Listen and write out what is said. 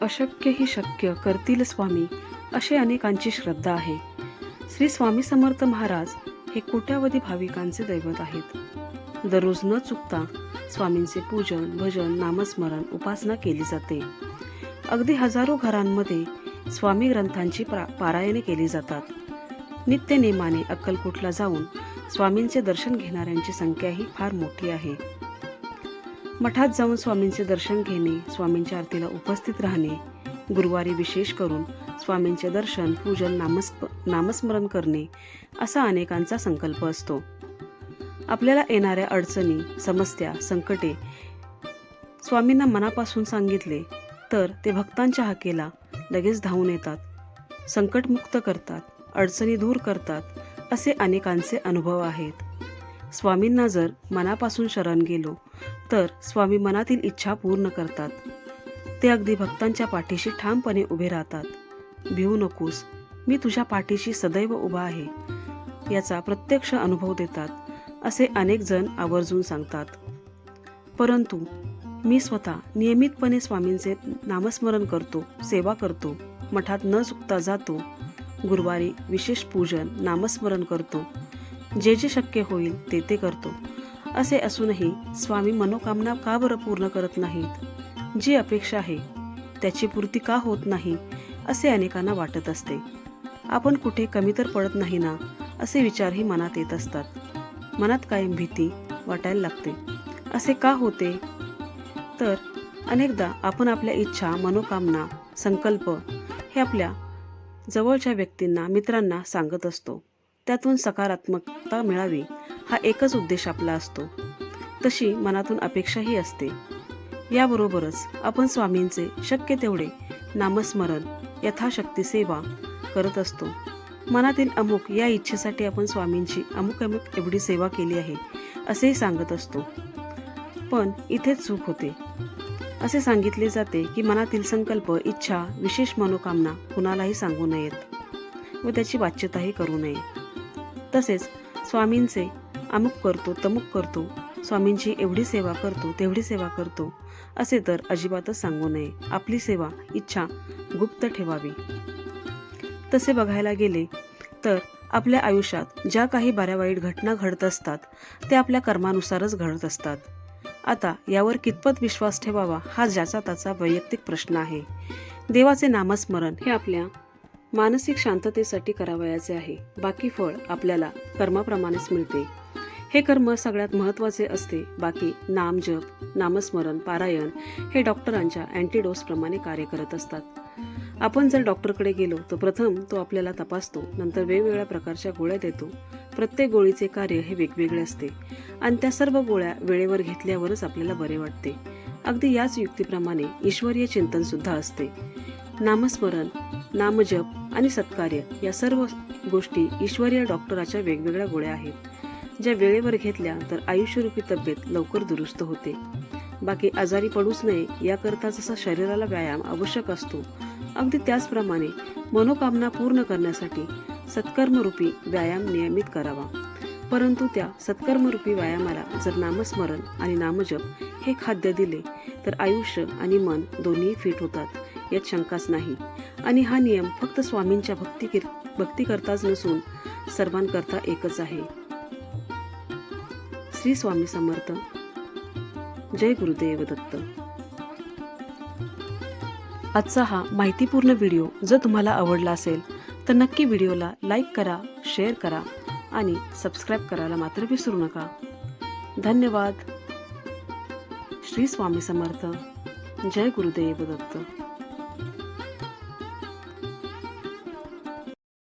अशक्यही शक्य करतील स्वामी अशी अनेकांची श्रद्धा आहे. श्री स्वामी समर्थ महाराज हे कोट्यावधी भाविकांचे दैवत आहेत. दररोज न चुकता स्वामींचे पूजन भजन नामस्मरण उपासना केली जाते. अगदी हजारो घरांमध्ये स्वामी ग्रंथांची प्रा पारायणे केली जातात. नित्य नेमाने अक्कलकोटला जाऊन स्वामींचे दर्शन घेणाऱ्यांची संख्याही फार मोठी आहे. मठात जाऊन स्वामींचे दर्शन घेणे स्वामींच्या आरतीला उपस्थित राहणे गुरुवारी विशेष करून स्वामींचे दर्शन पूजन नामस्प नामस्मरण करणे असा अनेकांचा संकल्प असतो. आपल्याला येणाऱ्या अडचणी समस्या संकटे स्वामींना मनापासून सांगितले तर ते भक्तांच्या हाकेला लगेच धावून येतात संकटमुक्त करतात अडचणी दूर करतात असे अनेकांचे अनुभव आहेत. स्वामींना जर मनापासून शरण गेलो तर स्वामी मनातील इच्छा पूर्ण करतात. ते अगदी भक्तांच्या पाठीशी ठामपणे उभे राहतात. भिवू नकोस मी तुझ्या पाठीशी सदैव उभा आहे. याचा प्रत्यक्ष अनुभव देतात असे अनेक जण आवर्जून सांगतात. परंतु मी स्वतः नियमितपणे स्वामींचे नामस्मरण करतो सेवा करतो मठात न चुकता जातो. गुरुवारी विशेष पूजन नामस्मरण करतो. जे जे शक्य होईल ते ते करतो. असे असूनही स्वामी मनोकामना का बरं पूर्ण करत नाहीत? जी अपेक्षा आहे त्याची पूर्ती का होत नाही असे अनेकांना वाटत असते. आपण कुठे कमी तर पडत नाही ना असे विचारही मनात येत असतात. मनात कायम भीती वाटायला लागते. असे का होते? तर अनेकदा आपण आपल्या इच्छा मनोकामना संकल्प हे आपल्या जवळच्या व्यक्तींना मित्रांना सांगत असतो. त्यातून सकारात्मकता मिळावी हा एकच उद्देश आपला असतो. तशी मनातून अपेक्षाही असते. याबरोबरच आपण स्वामींचे शक्य तेवढे नामस्मरण यथाशक्ती सेवा करत असतो. मनातील अमुक या इच्छेसाठी आपण स्वामींची अमुक अमुक एवढी सेवा केली आहे असेही सांगत असतो. पण इथेच चूक होते. असे सांगितले जाते की मनातील संकल्प इच्छा विशेष मनोकामना कुणालाही सांगू नयेत व त्याची वाच्यताही करू नये. तसेच स्वामींचे अमुक करतो तमुक करतो. स्वामींची एवढी सेवा करतो तेवढी सेवा करतो. असे तर अजिबातच सांगू नये. आपली सेवा इच्छा गुप्त ठेवावी. तसे बघायला गेले तर आपल्या आयुष्यात ज्या काही बऱ्या वाईट घटना घडत असतात त्या आपल्या कर्मानुसारच घडत असतात. आता यावर कितपत विश्वास ठेवावा हा ज्याचा त्याचा वैयक्तिक प्रश्न आहे. देवाचे नामस्मरण हे आपल्या मानसिक शांततेसाठी करावयाचे आहे. बाकी फळ आपल्याला कर्माप्रमाणेच मिळते. हे कर्म सगळ्यात महत्त्वाचे असते. बाकी नाम जप नामस्मरण पारायण हे डॉक्टरांच्या अँटीडोसप्रमाणे कार्य करत असतात. आपण जर डॉक्टरकडे गेलो तर प्रथम तो आपल्याला तपासतो नंतर वेगवेगळ्या प्रकारच्या गोळ्या देतो. प्रत्येक गोळीचे कार्य हे वेगवेगळे असते आणि त्या सर्व गोळ्या वेळेवर घेतल्यावरच आपल्याला बरे वाटते. अगदी याच युक्तीप्रमाणे ईश्वरीय चिंतन सुद्धा असते. नामस्मरण नामजप आणि सत्कार्य या सर्व गोष्टी ईश्वरीय डॉक्टराच्या वेगवेगळ्या गोळ्या आहेत. ज्या वेळेवर घेतल्या तर आयुष्यरूपी तब्येत लवकर दुरुस्त होते. बाकी आजारी पडूच नये याकरता जसा शरीराला व्यायाम आवश्यक असतो अगदी त्याचप्रमाणे मनोकामना पूर्ण करण्यासाठी सत्कर्मरूपी व्यायाम नियमित करावा. परंतु त्या सत्कर्मरूपी व्यायामाला जर नामस्मरण आणि नामजप हे खाद्य दिले तर आयुष्य आणि मन दोन्ही फिट होतात. यात शंकाच नाही. आणि हा नियम फक्त स्वामींच्या भक्ती भक्ती करताच नसून सर्वांकरता एकच आहे. श्री स्वामी समर्थ. जय गुरुदेव दत्त. आजचा हा माहितीपूर्ण व्हिडिओ जर तुम्हाला आवडला असेल तर नक्की व्हिडिओला लाईक करा शेअर करा आणि सबस्क्राईब करायला मात्र विसरू नका. धन्यवाद. श्री स्वामी समर्थ. जय गुरुदेव दत्त.